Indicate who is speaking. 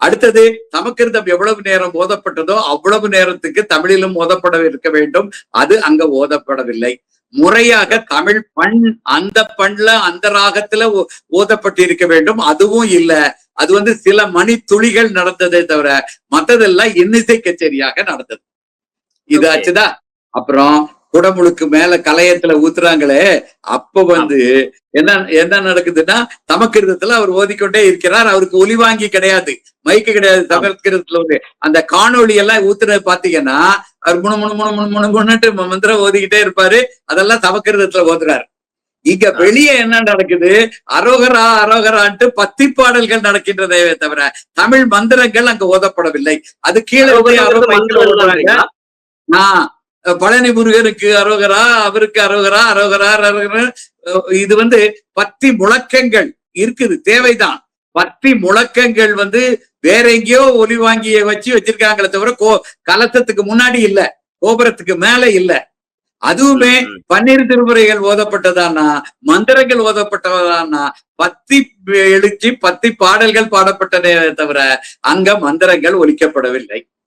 Speaker 1: அடுத்தது சமக்கிருதம் எவ்வளவு நேரம் ஓதப்பட்டதோ அவ்வளவு நேரத்துக்கு தமிழிலும் ஓதப்பட இருக்க வேண்டும். அது அங்க ஓதப்படவில்லை. முறையாக தமிழ் பண் அந்த பண்ல அந்த ராகத்துல ஓ- ஓதப்பட்டிருக்க வேண்டும். அதுவும் இல்ல. அது வந்து சில மணி துளிகள் நடந்ததே தவிர மத்ததெல்லாம் இன்னிசை கச்சேரியாக நடந்தது. இது
Speaker 2: Okay.
Speaker 1: ஆச்சுதா அப்புறம் குடமுழுக்கு மேல கலையத்துல ஊத்துறாங்களே அப்ப வந்து என்ன என்ன நடக்குதுன்னா சமக்கிருதத்துல அவர் ஓதிக்கொண்டே இருக்கிறார். அவருக்கு ஒலி வாங்கி கிடையாது. மைக்கு கிடையாது சமஸ்கிருதத்துல வந்து. அந்த காணொளி எல்லாம் ஊத்துறது பாத்தீங்கன்னா அவர் முணு முணு முணு முணு முணு முணுட்டு மந்திரம் ஓதிக்கிட்டே இருப்பாரு. அதெல்லாம் சமக்கிருதத்துல ஓதுறாரு. இங்க வெளியே என்ன நடக்குது? அரோகரா அரோகரான்ட்டு பத்தி பாடல்கள் நடக்கின்றதே தவிர தமிழ் மந்திரங்கள் அங்க ஓதப்படவில்லை. அது கீழே ஆஹ் பழனி முருகனுக்கு அரோகரா அவருக்கு அரோகரா அரோகரா அரோகரா. இது வந்து பத்தி முழக்கங்கள் இருக்குது தேவைதான். பத்தி முழக்கங்கள் வந்து வேற எங்கேயோ ஒலி வாங்கிய வச்சு வச்சிருக்காங்களே தவிர கோ கலசத்துக்கு முன்னாடி இல்ல கோபுரத்துக்கு மேல இல்ல. அதுவுமே பன்னீர் திருமுறைகள் ஓதப்பட்டதானா மந்திரங்கள் ஓதப்பட்டதானா பத்தி எழுச்சி பத்தி பாடல்கள் பாடப்பட்டதே தவிர அங்க மந்திரங்கள் ஒலிக்கப்படவில்லை.